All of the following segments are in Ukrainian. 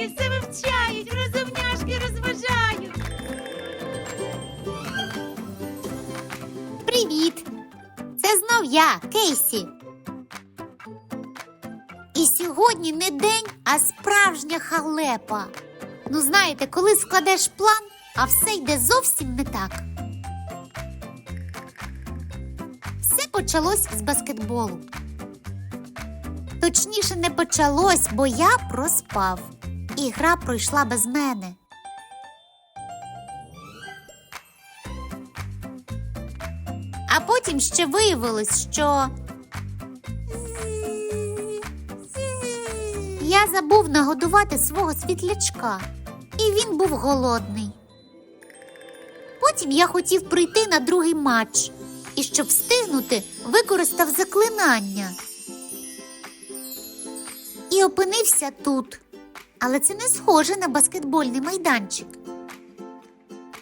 розумняшки все вивчають, розумняшки розважають. Привіт! Це знов я, Кейсі. І сьогодні не день, а справжня халепа. Ну, знаєте, коли складеш план, а все йде зовсім не так. Все почалось з баскетболу. Точніше, не почалось, бо я проспав. І гра пройшла без мене. А потім ще виявилось, що. Я забув нагодувати свого світлячка, і він був голодний. Потім я хотів прийти на другий матч, і щоб встигнути, використав заклинання. І опинився тут. Але це не схоже на баскетбольний майданчик.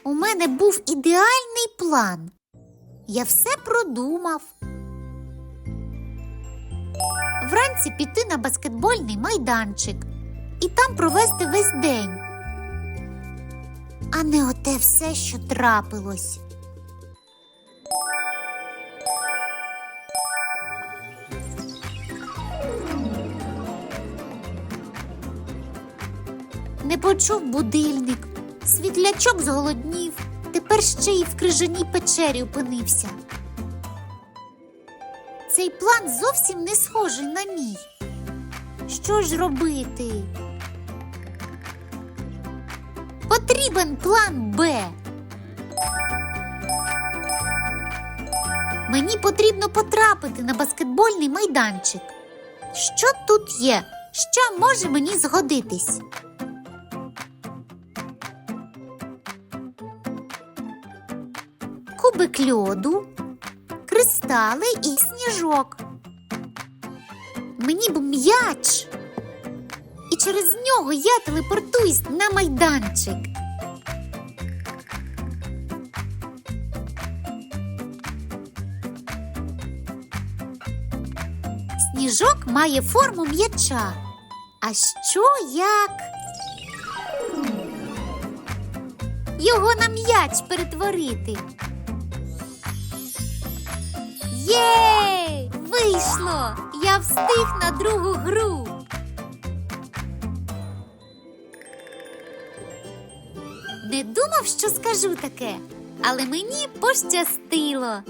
У мене був ідеальний план. Я все продумав. Вранці піти на баскетбольний майданчик і там провести весь день. А не оте все, що трапилось. Не почув будильник, світлячок зголоднів, тепер ще й в крижаній печері опинився. Цей план зовсім не схожий на мій. Що ж робити? Потрібен план Б. Мені потрібно потрапити на баскетбольний майданчик. Що тут є? Що може мені згодитись? Кубик льоду, кристали і сніжок. Мені б м'яч. І через нього я телепортуюсь на майданчик. Сніжок має форму м'яча. А що як? Його на м'яч перетворити. Є! Вийшло! Я встиг на другу гру. Не думав, що скажу таке, але мені пощастило.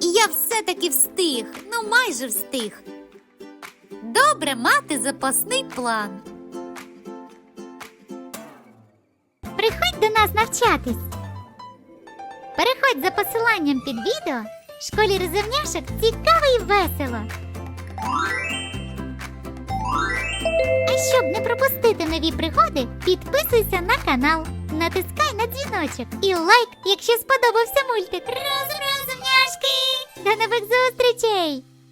І я все-таки встиг, ну майже встиг. Добре мати запасний план. Приходь до нас навчатись. Переходь за посиланням під відео. В школі розумняшок цікаво і весело. А щоб не пропустити нові пригоди, підписуйся на канал, натискай на дзвіночок і лайк, якщо сподобався мультик. Розум розумняшки! До нових зустрічей!